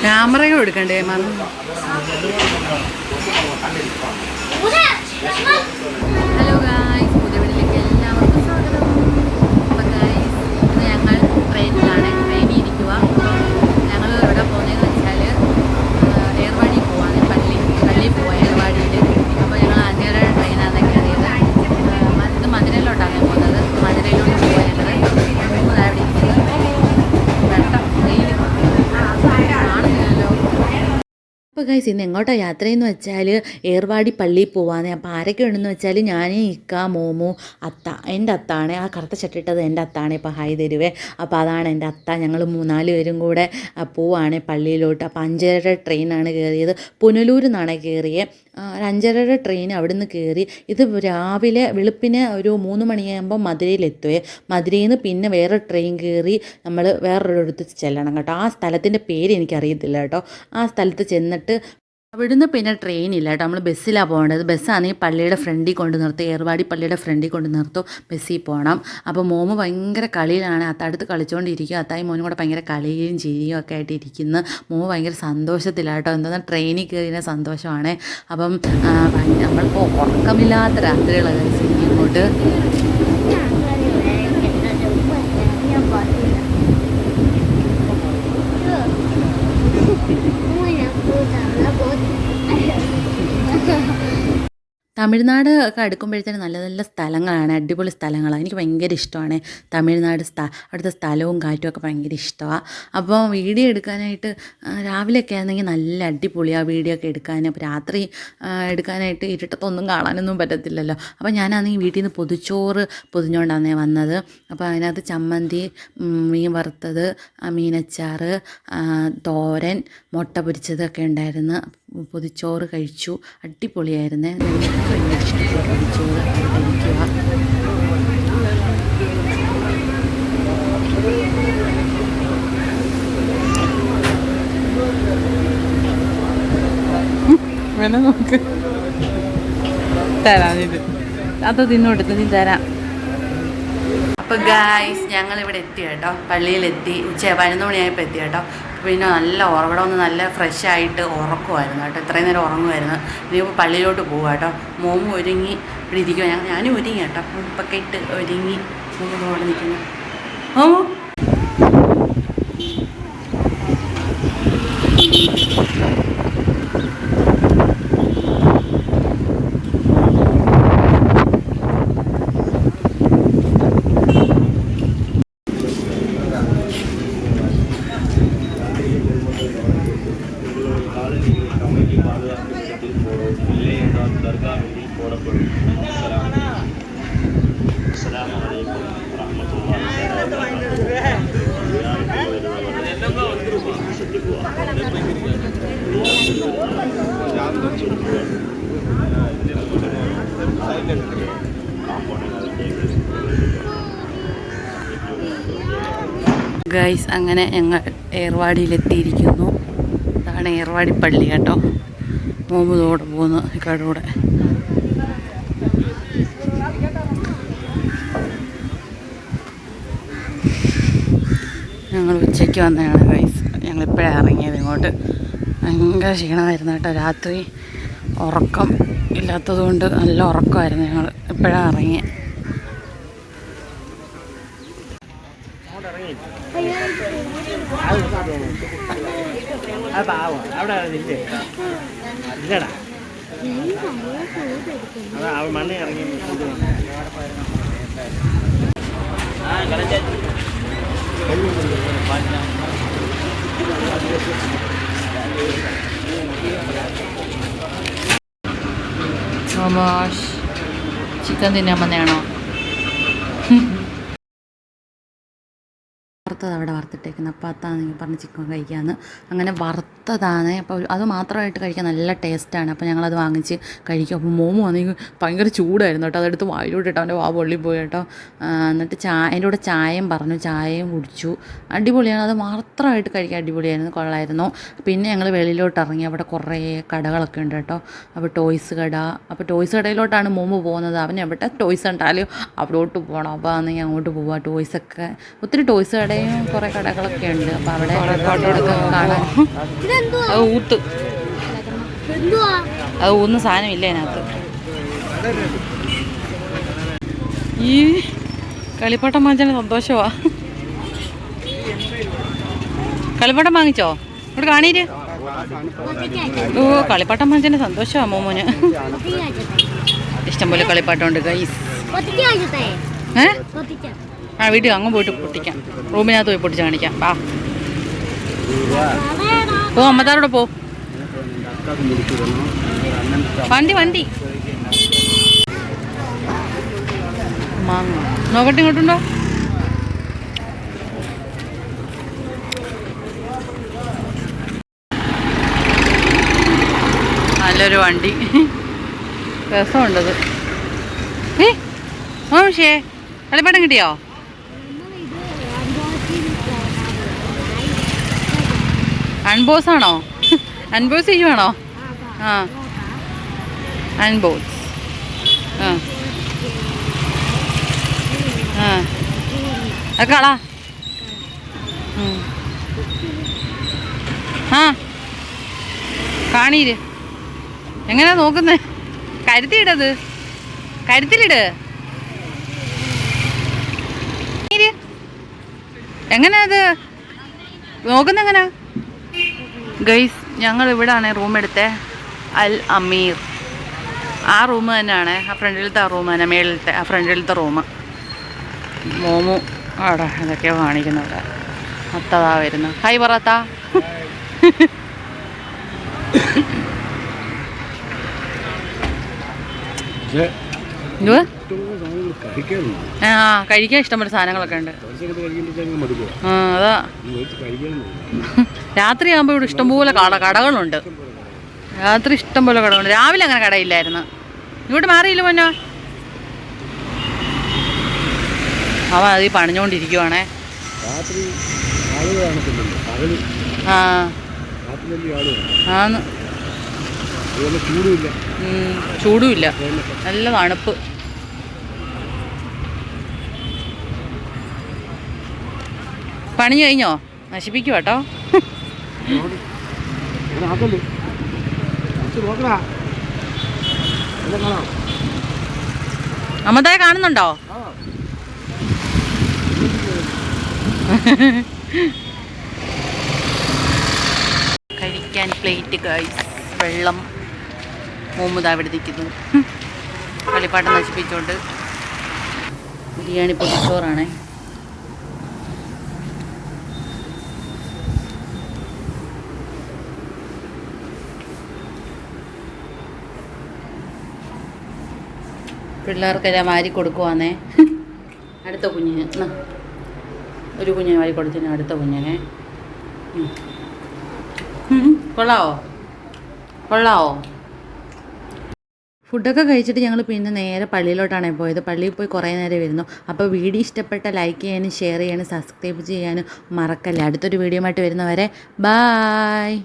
ക്യാമറയും എടുക്കണ്ടേ മറന്നു ഹലോ ഗായ്സ് പുതിയ വീട്ടിലേക്ക് എല്ലാവർക്കും സ്വാഗതം അപ്പോൾ ഗായ്സ് ഇന്ന് ഞങ്ങൾ ട്രെയിനിലാണ് ട്രെയിനിൽ ഇരിക്കുക ഞങ്ങൾ എവിടെ പോകുന്നതെന്ന് വെച്ചാൽ ഏർവാടി പോവാണ് പള്ളി പള്ളി പോവാ ഏർവാടിയിൽ അപ്പോൾ ഞങ്ങൾ അഞ്ഞൂറ് ട്രെയിനാണ് കയറിയത് ആ, ഇത് മധുരയിലോട്ടാണ് പോകുന്നത് മധുരയിലോട്ട് പോവാ ഞങ്ങൾ മൂന്നാവിടെ ഇരിക്കുന്നത് വെട്ടം വെയിൽ കാണുന്നില്ലല്ലോ ഗൈസ് ഇന്ന് എങ്ങോട്ടാ യാത്രയെന്ന് വെച്ചാൽ ഏർവാടി പള്ളിയിൽ പോവാന്ന്. അപ്പോൾ ആരൊക്കെ ഉണ്ടെന്ന് വെച്ചാൽ ഞാൻ ഇക്ക മോമു അത്ത എന്റെ അത്താണ്. ആ കറുത്ത ചട്ടിട്ടത് എന്റെ അത്താണ്. ഇപ്പോൾ ഹായ് തരുവേ. അപ്പോൾ അതാണ് എന്റെ അത്ത. ഞങ്ങൾ മൂന്നാൽ പേരും കൂടെ പോവാണ് പള്ളിയിലോട്ട്. അപ്പോൾ അഞ്ചര ട്രെയിനാണ് കയറിയത് പുനലൂർ നിന്നാണ് കയറിയത് ഒരു അഞ്ചരയുടെ ട്രെയിൻ അവിടുന്ന് കയറി ഇത് രാവിലെ വെളുപ്പിന് ഒരു മൂന്ന് മണിയാകുമ്പോൾ മധുരയിലെത്തുവേ. മധുരയിൽ നിന്ന് പിന്നെ വേറെ ട്രെയിൻ കയറി നമ്മൾ വേറൊരിടത്ത് ചെല്ലണം കേട്ടോ. ആ സ്ഥലത്തിന്റെ പേര് എനിക്കറിയത്തില്ല കേട്ടോ. ആ സ്ഥലത്ത് ചെന്നിട്ട് അവിടുന്ന് പിന്നെ ട്രെയിനില്ല കേട്ടോ. നമ്മൾ ബസ്സിലാണ് പോകേണ്ടത്. ബസ്സാണെങ്കിൽ പള്ളിയുടെ ഫ്രണ്ടിൽ കൊണ്ട് നിർത്തും. ഏർവാടി പള്ളിയുടെ ഫ്രണ്ടിൽ കൊണ്ട് നിർത്തും. ബസ്സിൽ പോകണം അപ്പോൾ മോമ് ഭയങ്കര കളിയിലാണ്. അത്തടുത്ത് കളിച്ചുകൊണ്ടിരിക്കും അത്തായി മോനും കൂടെ ഭയങ്കര കളിയും ചിരിയും ഒക്കെ ആയിട്ട് ഇരിക്കുന്നു. മോമ് ഭയങ്കര സന്തോഷത്തിലാണ് കേട്ടോ. എന്താ ട്രെയിനിൽ കയറിയ സന്തോഷമാണ്. അപ്പം നമ്മളിപ്പോൾ ഉറക്കമില്ലാത്ത രാത്രികളാണ് ഇങ്ങോട്ട് തമിഴ്നാട് ഒക്കെ അടുക്കുമ്പോഴത്തേനും നല്ല നല്ല സ്ഥലങ്ങളാണ് അടിപൊളി സ്ഥലങ്ങളാണ്. എനിക്ക് ഭയങ്കര ഇഷ്ടമാണ് തമിഴ്നാട് സ്ഥ അവിടുത്തെ സ്ഥലവും കാറ്റും ഒക്കെ ഭയങ്കര ഇഷ്ടമാണ് അപ്പോൾ വീഡിയോ എടുക്കാനായിട്ട് രാവിലെയൊക്കെ ആണെങ്കിൽ നല്ല അടിപൊളിയാണ് വീഡിയോ ഒക്കെ എടുക്കാൻ. അപ്പോൾ രാത്രി എടുക്കാനായിട്ട് ഇരുട്ടത്തൊന്നും കാണാനൊന്നും പറ്റത്തില്ലല്ലോ. അപ്പോൾ ഞാനാണെങ്കിൽ വീട്ടിൽ നിന്ന് പൊതിച്ചോറ് പൊതിഞ്ഞുകൊണ്ടാണ് വന്നത്. അപ്പോൾ അതിനകത്ത് ചമ്മന്തി മീൻ വറുത്തത് മീനച്ചാറ് തോരൻ മുട്ട പൊരിച്ചതൊക്കെ ഉണ്ടായിരുന്നു. പൊതിച്ചോറ് കഴിച്ചു. അടിപൊളിയായിരുന്നേ. പൊതിച്ചോറ് അത് കഴിക്കുക വേണം നോക്ക്? തരാം ഇത്. അത് തിന്നോട്ട് നീ തരാം. അപ്പോൾ ഗായ്സ് ഞങ്ങൾ ഇവിടെ എത്തി കേട്ടോ. പള്ളിയിലെത്തി. ഉച്ച പതിനൊന്ന് മണിയായപ്പോൾ എത്തി കേട്ടോ. പിന്നെ നല്ല ഉറവിടം ഒന്ന് നല്ല ഫ്രഷ് ആയിട്ട് ഉറക്കുമായിരുന്നു കേട്ടോ. ഇത്രയും നേരം ഉറങ്ങുമായിരുന്നു. ഇനിയിപ്പോൾ പള്ളിയിലോട്ട് പോവുക കേട്ടോ. മോമ് ഒരുങ്ങി. ഇവിടെ ഇരിക്കുക ഞാൻ ഞാനും ഒരുങ്ങി കേട്ടോ. ഉപ്പൊക്കെ ഇട്ട് ഒരുങ്ങി. മോമ് അവിടെ നിൽക്കുന്നു. മോമു ഗൈസ് അങ്ങനെ ഞങ്ങൾ ഏർവാടിയിലെത്തിയിരിക്കുന്നു. അതാണ് ഏർവാടി പള്ളി കേട്ടോ. മുമ്പ് പോകുന്നു. ഇക്കാടൂടെ ഞങ്ങൾ ഉച്ചയ്ക്ക് വന്നതാണ് ഗൈസ് ഞങ്ങളിപ്പോഴാണ് ഇറങ്ങിയത് ഇങ്ങോട്ട് ഭയങ്കര ക്ഷീണമായിരുന്നു കേട്ടോ രാത്രി ഉറക്കം ഇല്ലാത്തതുകൊണ്ട് നല്ല ഉറക്കമായിരുന്നു ഞങ്ങൾ ഇപ്പോഴാണ് ഇറങ്ങിയത് ഇറങ്ങി ചിക്കൻ തിന്നാൻ വന്നതാണോ വറുത്തത് അവിടെ വറുത്തിട്ടേക്കുന്നത്. അപ്പോൾ അത്താണെങ്കിൽ പറഞ്ഞ് ചിക്കൻ കഴിക്കാമെന്ന് അങ്ങനെ വറുത്തതാണ്. അപ്പോൾ അത് മാത്രമായിട്ട് കഴിക്കാൻ നല്ല ടേസ്റ്റാണ്. അപ്പോൾ ഞങ്ങളത് വാങ്ങിച്ച് കഴിക്കും. അപ്പോൾ മോമു ആണെങ്കിൽ ഭയങ്കര ചൂടായിരുന്നു കേട്ടോ. അതെടുത്ത് വായിലോട്ട് ഇട്ടോ അവന്റെ വാ പൊള്ളി പോയി കേട്ടോ. എന്നിട്ട് ചായ അതിന്റെ കൂടെ ചായയും പറഞ്ഞു. ചായയും കുടിച്ചു. അടിപൊളിയാണ്. അത് മാത്രമായിട്ട് കഴിക്കാൻ അടിപൊളിയായിരുന്നു. കൊള്ളായിരുന്നു. പിന്നെ ഞങ്ങൾ വെളിയിലോട്ട് ഇറങ്ങി അവിടെ കുറേ കടകളൊക്കെ ഉണ്ട് കേട്ടോ. അപ്പോൾ ടോയ്സ് കട. അപ്പോൾ ടോയ്സ് കടയിലോട്ടാണ് മോമു പോകുന്നത്. അവൻ എവിടെ ടോയ്സ് ഉണ്ടാലും അവിടോട്ട് പോകണം അപ്പോൾ അന്ന് അങ്ങോട്ട് പോവാം. ടോയ്സൊക്കെ ഒത്തിരി ടോയ്സ് കടയും കുറേ കടകളൊക്കെ ഉണ്ട്. അപ്പോൾ അവിടെ കാണാൻ അത് ഊത്ത്. അത് ഊന്ന് സാധനമില്ല അതിനകത്ത് ഈ കളിപ്പാട്ടം വാങ്ങിച്ചാൽ സന്തോഷമാ കളിപ്പാട്ടം വാങ്ങിച്ചോ? ഇവിടെ കാണീര്? ഓ കളിപ്പാട്ടം വാങ്ങിച്ചതിന്റെ സന്തോഷമാണ് മോമോന്. ഇഷ്ടംപോലെ കളിപ്പാട്ടമുണ്ട് ഗൈസ് ഏ? ആ വീട്ടിൽ അങ്ങ് പോയിട്ട് പൊട്ടിക്കാം. റൂമിനകത്ത് പോയി പൊട്ടിച്ച് കാണിക്കാം. വാ. ഓ അമ്മത്താരോടെ പോ. വണ്ടി വണ്ടി. മാങ്ങ. നോക്കട്ടെ ഇങ്ങോട്ടുണ്ടോ? നല്ലൊരു വണ്ടി. രസമുണ്ടത്. ഏ മാമിഷേ കളിപ്പാട്ടം കിട്ടിയോ? അൺബോസ് ആണോ? അൺബോസ് ചെയ്യുവാണോ? ആ. അൺബോസ് ആ. ആ. അത് കളാ. ആ. കാണീര് എങ്ങനെയാ നോക്കുന്നത് കരുത്തിയിടത് കരുത്തിലിട്. എങ്ങനെയാ അത്? നോക്കുന്ന എങ്ങനാ ഗൈസ് ഞങ്ങൾ ഇവിടാണ് റൂം എടുത്തത് അൽ അമീർ. ആ റൂം തന്നെയാണ്. ആ ഫ്രണ്ടിലത്തെ ആ റൂം തന്നെ മേളിലത്തെ ആ ഫ്രണ്ടിലത്തെ റൂം മോമു അവിടെ അതൊക്കെയോ കാണിക്കുന്നത്. അത്തതാ വരുന്നു ഹായ് പറത്ത. എന്തുവാ? ആ കഴിക്കാൻ ഇഷ്ടംപോലെ സാധനങ്ങളൊക്കെ ഉണ്ട്. ആ അതാ. രാത്രി ആകുമ്പോൾ ഇവിടെ ഇഷ്ടംപോലെ കട കടകളുണ്ട്. രാത്രി ഇഷ്ടംപോലെ കടകളുണ്ട്. രാവിലെ അങ്ങനെ കടയില്ലായിരുന്നു. ഇങ്ങോട്ട് മാറിയില്ല പൊന്നോ അവൻ അത് പണിഞ്ഞുകൊണ്ടിരിക്കുവാണേ. ആ. ആന്ന്. ചൂടുമില്ല. നല്ല തണുപ്പ്. പണി കഴിഞ്ഞോ? നശിപ്പിക്കും കേട്ടോ അമ്മതായ കാണുന്നുണ്ടോ? കഴിക്കാൻ പ്ലേറ്റ് ഗൈസ് വെള്ളം മോമുദ അവിടെ നിൽക്കുന്നു. കളിപ്പാട്ടം നശിപ്പിച്ചുകൊണ്ട് ബിരിയാണി പൊതിച്ചോറാണേ. പിള്ളേർക്കെല്ലാം വാരി കൊടുക്കുവാന്നേ. അടുത്ത കുഞ്ഞിന്. ഒരു കുഞ്ഞിന് വാരി കൊടുത്തിന് അടുത്ത കുഞ്ഞിനെ. കൊള്ളാവോ? കൊള്ളാവോ? ഫുഡൊക്കെ കഴിച്ചിട്ട് ഞങ്ങൾ പിന്നെ നേരെ പള്ളിയിലോട്ടാണ് പോയത്. പള്ളിയിൽ പോയി കുറേ നേരം വരുന്നു അപ്പോൾ വീഡിയോ ഇഷ്ടപ്പെട്ട ലൈക്ക് ചെയ്യാനും ഷെയർ ചെയ്യാനും സബ്സ്ക്രൈബ് ചെയ്യാനും മറക്കല്ലേ. അടുത്തൊരു വീഡിയോ ആയിട്ട് വരുന്നവരെ ബായ്.